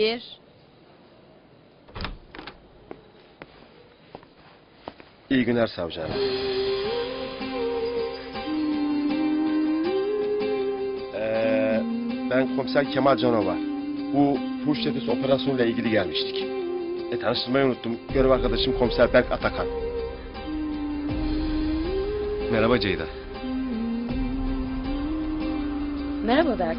Gir. İyi günler savcı hanım. Ee, ben komiser Kemal Canova. Bu fuhuş çetesi operasyonuyla ilgili gelmiştik. E, tanıştırmayı unuttum. Görev arkadaşım komiser Berk Atakan. Merhaba Ceyda. Merhaba Berk.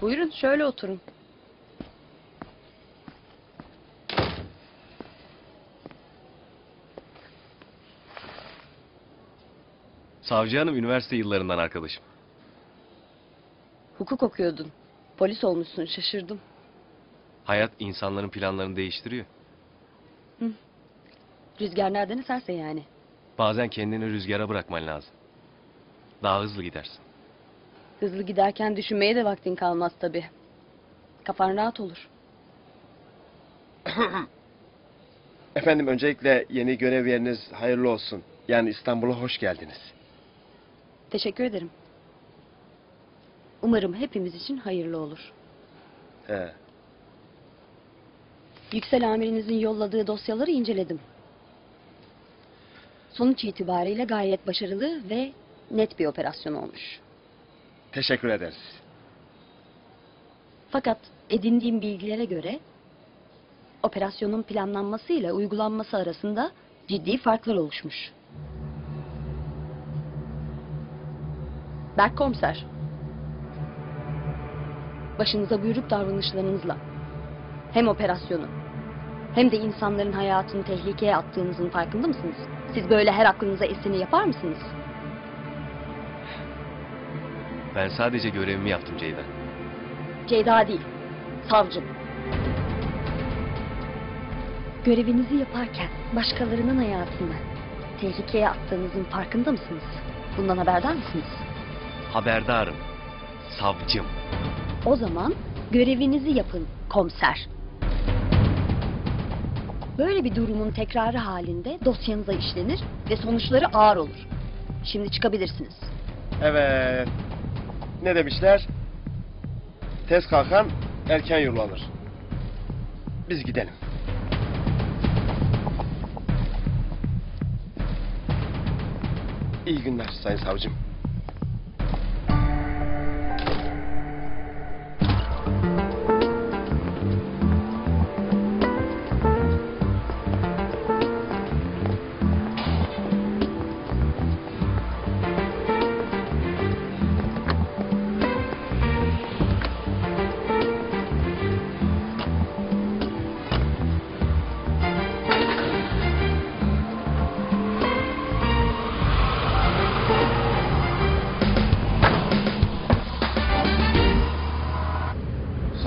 Buyurun şöyle oturun. Savcı hanım üniversite yıllarından arkadaşım. Hukuk okuyordun. Polis olmuşsun şaşırdım. Hayat insanların planlarını değiştiriyor. Rüzgar nereden eserse yani. Bazen kendini rüzgara bırakman lazım. Daha hızlı gidersin. Hızlı giderken düşünmeye de vaktin kalmaz tabii. Kafan rahat olur. Efendim öncelikle yeni görev yeriniz hayırlı olsun. Yani İstanbul'a hoş geldiniz. Teşekkür ederim. Umarım hepimiz için hayırlı olur. He. Yüksel amirinizin yolladığı dosyaları inceledim. Sonuç itibariyle gayet başarılı ve net bir operasyon olmuş. Teşekkür ederiz. Fakat edindiğim bilgilere göre operasyonun planlanması ile uygulanması arasında ciddi farklar oluşmuş. Berk komiser. Başınıza buyruk davranışlarınızla hem operasyonu hem de insanların hayatını tehlikeye attığınızın farkında mısınız? Siz böyle her aklınıza eseni yapar mısınız? Ben sadece görevimi yaptım Ceyda. Ceyda değil, savcım. Görevinizi yaparken başkalarının hayatını tehlikeye attığınızın farkında mısınız? Bundan haberdar mısınız? Haberdarım. Savcım. O zaman görevinizi yapın komiser. Böyle bir durumun tekrarı halinde dosyanıza işlenir ve sonuçları ağır olur. Şimdi çıkabilirsiniz. Evet. Ne demişler? Tez kalkan erken yollanır. Biz gidelim. İyi günler Sayın Savcım.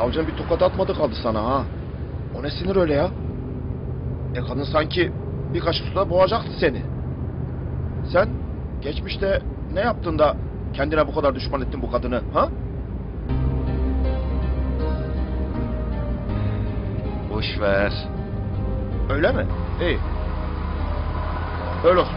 Savcım bir tokat atmadı kaldı sana ha. O ne sinir öyle ya? E kadın sanki bir kaşık suda boğacaktı seni. Sen geçmişte ne yaptın da kendine bu kadar düşman ettin bu kadını ha? Boş ver. Öyle mi? İyi. Öyle olsun.